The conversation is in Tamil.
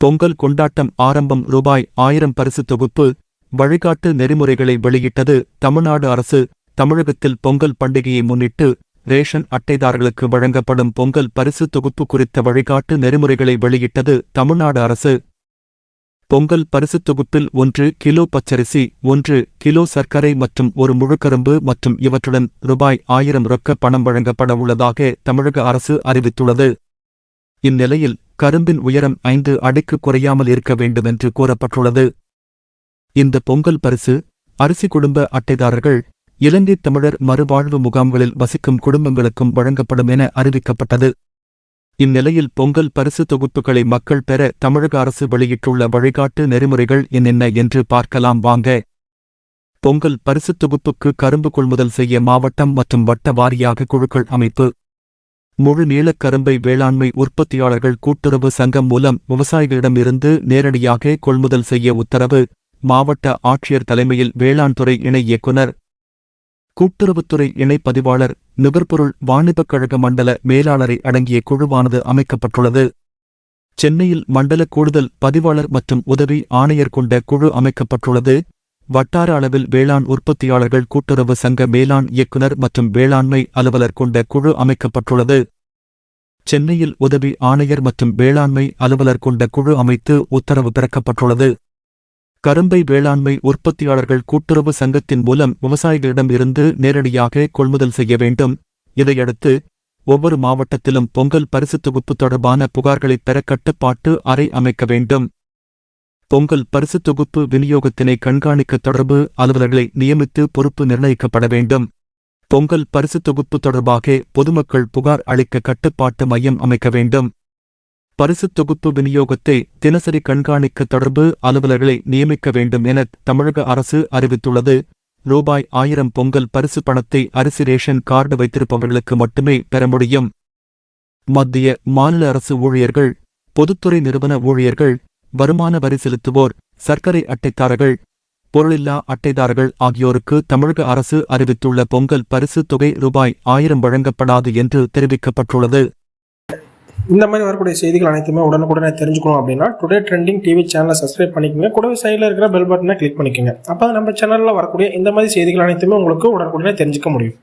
பொங்கல் கொண்டாட்டம் ஆரம்பம் ரூபாய் ஆயிரம் பரிசு தொகுப்பு வழிகாட்டு நெறிமுறைகளை வெளியிட்டது தமிழ்நாடு அரசு. தமிழகத்தில் பொங்கல் பண்டிகையை முன்னிட்டு ரேஷன் அட்டைதாரர்களுக்கு வழங்கப்படும் பொங்கல் பரிசு தொகுப்பு குறித்த வழிகாட்டு நெறிமுறைகளை வெளியிட்டது தமிழ்நாடு அரசு. பொங்கல் பரிசுத் தொகுப்பில் ஒன்று கிலோ பச்சரிசி ஒன்று கிலோ சர்க்கரை மற்றும் ஒரு முழுக்கரும்பு மற்றும் இவற்றுடன் ரூபாய் ஆயிரம் ரொக்க பணம் வழங்கப்பட உள்ளதாக தமிழக அரசு அறிவித்துள்ளது. இந்நிலையில் கரும்பின் உயரம் ஐந்து அடிக்கு குறையாமல் இருக்க வேண்டும் என்று கூறப்பட்டுள்ளது. இந்த பொங்கல் பரிசு அரிசி குடும்ப அட்டைதாரர்கள் இலங்கை தமிழர் மறுவாழ்வு முகாம்களில் வசிக்கும் குடும்பங்களுக்கும் வழங்கப்படும் என அறிவிக்கப்பட்டது. இந்நிலையில் பொங்கல் பரிசு தொகுப்புகளை மக்கள் பெற தமிழக அரசு வெளியிட்டுள்ள வழிகாட்டு நெறிமுறைகள் என்னென்ன என்று பார்க்கலாம் வாங்க. பொங்கல் பரிசு தொகுப்புக்கு கரும்பு கொள்முதல் செய்ய மாவட்டம் மற்றும் வட்ட வாரியாக குழுக்கள் அமைப்பு. முழு நீளக்கரும்பை வேளாண்மை உற்பத்தியாளர்கள் கூட்டுறவு சங்கம் மூலம் விவசாயிகளிடமிருந்து நேரடியாக கொள்முதல் செய்ய உத்தரவு மாவட்ட ஆட்சியர் தலைமையில் வேளாண் துறை இணை இயக்குனர் கூட்டுறவுத்துறை இணை பதிவாளர் நுகர்பொருள் வாணிபக் கழக மண்டல மேலாளரை அடங்கிய குழுவானது அமைக்கப்பட்டுள்ளது. சென்னையில் மண்டல கூடுதல் பதிவாளர் மற்றும் உதவி ஆணையர் கொண்ட குழு அமைக்கப்பட்டுள்ளது. வட்டார அளவில் வேளாண் உற்பத்தியாளர்கள் கூட்டுறவு சங்க மேலாண் இயக்குனர் மற்றும் வேளாண்மை அலுவலர் கொண்ட குழு அமைக்கப்பட்டுள்ளது. சென்னையில் உதவி ஆணையர் மற்றும் வேளாண்மை அலுவலர் கொண்ட குழு அமைத்து உத்தரவு பிறக்கப்பட்டுள்ளது. கரும்பை வேளாண்மை உற்பத்தியாளர்கள் கூட்டுறவு சங்கத்தின் மூலம் விவசாயிகளிடம் இருந்து நேரடியாக கொள்முதல் செய்ய வேண்டும். இதையடுத்து ஒவ்வொரு மாவட்டத்திலும் பொங்கல் பரிசு தொகுப்பு தொடர்பான புகார்களைப் பெற கட்டுப்பாட்டு அறை அமைக்க வேண்டும். பொங்கல் பரிசு தொகுப்பு விநியோகத்தினை கண்காணிக்க தொடர்பு அலுவலர்களை நியமித்து பொறுப்பு நிர்ணயிக்கப்பட வேண்டும். பொங்கல் பரிசு தொகுப்பு தொடர்பாக பொதுமக்கள் புகார் அளிக்க கட்டுப்பாட்டு மையம் அமைக்க வேண்டும். பரிசுத் தொகுப்பு விநியோகத்தை தினசரி கண்காணிக்க தொடர்பு அலுவலர்களை நியமிக்க வேண்டும் என தமிழக அரசு அறிவித்துள்ளது. ரூபாய் ஆயிரம் பொங்கல் பரிசு பணத்தை அரிசி ரேஷன் கார்டு வைத்திருப்பவர்களுக்கு மட்டுமே பெற முடியும். மத்திய மாநில அரசு ஊழியர்கள் பொதுத்துறை நிறுவன ஊழியர்கள் வருமான வரி செலுத்துவோர் சர்க்கரை அட்டைதாரர்கள் பொருளில்லா அட்டைதாரர்கள் ஆகியோருக்கு தமிழக அரசு அறிவித்துள்ள பொங்கல் பரிசு தொகை ரூபாய் ஆயிரம் வழங்கப்படாது என்று தெரிவிக்கப்பட்டுள்ளது. இந்த மாதிரி வரக்கூடிய செய்திகள் அனைத்துமே உடனுக்குடனே தெரிஞ்சுக்கணும் அப்படின்னா டுடே ட்ரெண்டிங் டிவி சேனலை சப்ஸ்கிரைப் பண்ணிக்கோங்க. கூடவே சைடில் இருக்கிற பெல் பட்டனை கிளிக் பண்ணிக்கோங்க. அப்போ நம்ம சேனலில் வரக்கூடிய இந்த மாதிரி செய்திகள் அனைத்துமே உங்களுக்கு உடனுக்குடனே தெரிஞ்சுக்க முடியும்.